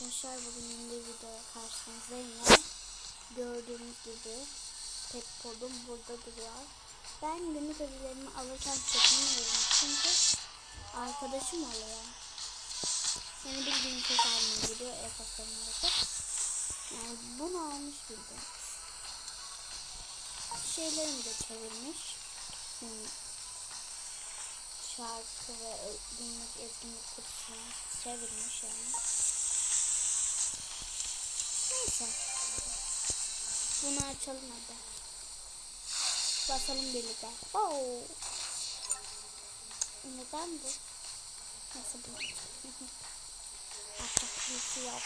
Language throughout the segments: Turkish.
Arkadaşlar bugün yeni bir videoya karşınızdayım. Gördüğünüz gibi tek podum burada duruyor. Ben günlük ödüllerimi alırken çekmiyorum çünkü arkadaşım oluyor. Yani bir gün ses haline geliyor e-postalarına bakıp. Yani bunu almış bildim. Şeylerimi de çevirmiş. Hmm. Şarkı ve ö- günlük etkinlik kutusunu çevirmiş yani. Neyse. Bunu açalım hadi. Basalım birlikte. Oh. Neden bu? Nasıl bu? Artık bir şey yok.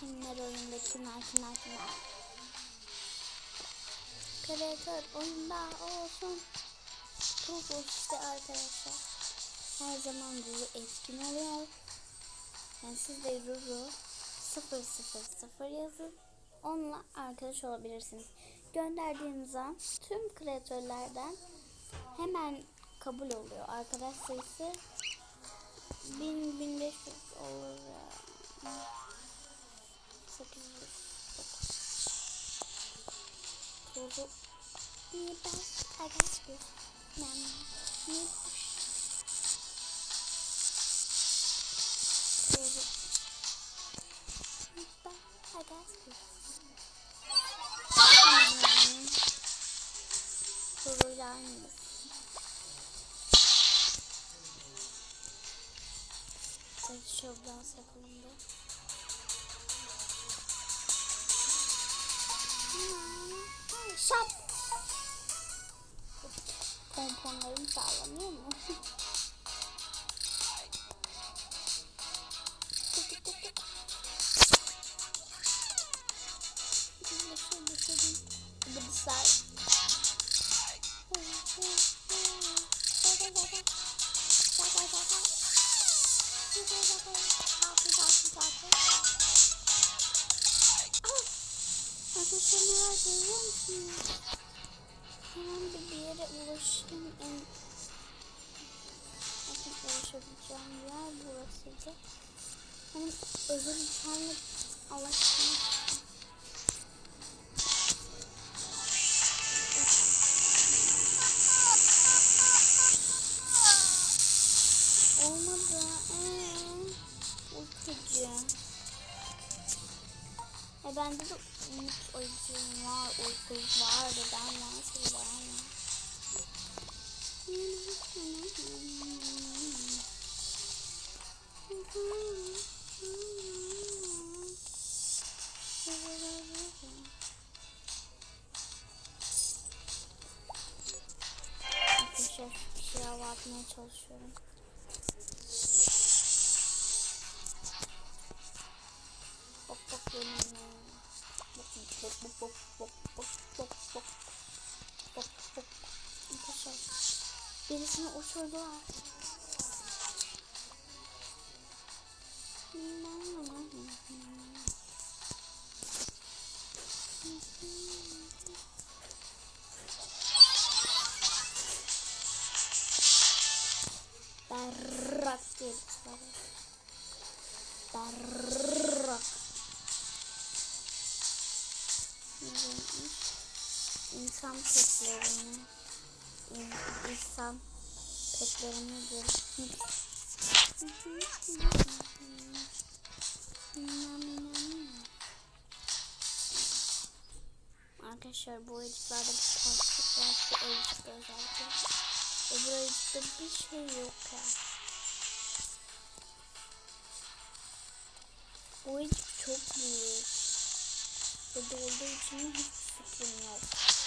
Kimler oyunda kimler kimler kimler Kreatör oyunda olsun. Bu işte arkadaşlar. Her zaman Ruru etkin oluyor. Yani siz de Ruru 000 yazın. Onunla arkadaş olabilirsiniz. Gönderdiğiniz an tüm kreatörlerden hemen kabul oluyor. Arkadaş sayısı 1000 1500 olur ya. 809 İyi ben arkadaşlar ben Sorularınız. Şuradan sakalım da. Shop. Pomponlarım sağlamıyor mu? Bu sar. Thank you. Arkadaşlar görüyor musunuz? Hemen bir, bir yere ulaşayım. En... Bakın ulaşabileceğim yer burasıydı. Hani özel bir tane Allah aşkına. Olmadı. Ee, uykucu. E bende de umut uykum var, uykum var da ben nasıl var mı? Arkadaşlar bir şey hava atmaya çalışıyorum. Bok bok. Arkadaşlar birisini uçurdular. Berrak İnsan petlerini in, insan petlerini Arkadaşlar bu ayıcıklarda bir terslik var. Bu ayıcıkta özellikle. Öbür ayıcıkta bir şey yok ya. Bu ayıcık çok büyük. Ve olduğu için hiç fikrim yok.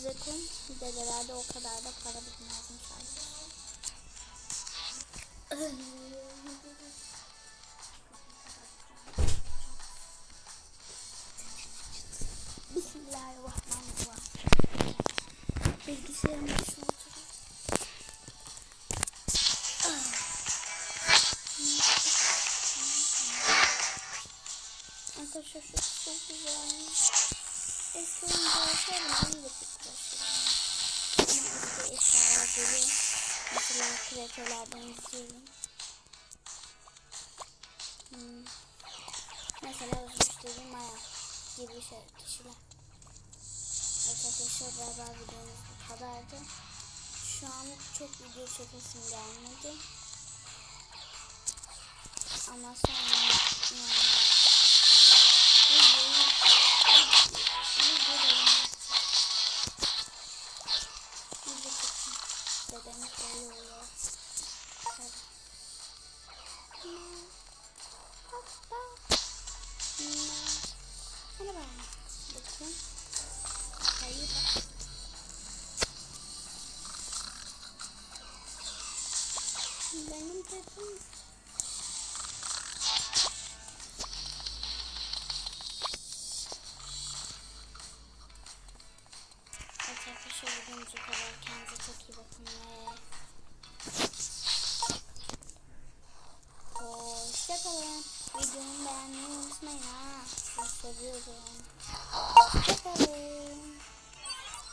üretim dedelerde o kadar da para bitmezmiş artık. Bismillahirrahmanirrahim. Bilgisayarımı şu Arkadaşlar şu çok güzel. Eski oyuncular neyi yapacağız? Eşyalar gibi. Mesela kreatörlerden istiyorum. Hmm. Mesela özmüşleri maya gibi şey, kişiler. Arkadaşlar beraber videomuz bu kadardı. Şu an çok video çekesim gelmedi. Ama sonra yani, videoyu Bakın. Hayır. Benim arkadaşlar bugün bu kadar. Kendinize çok iyi bakın ve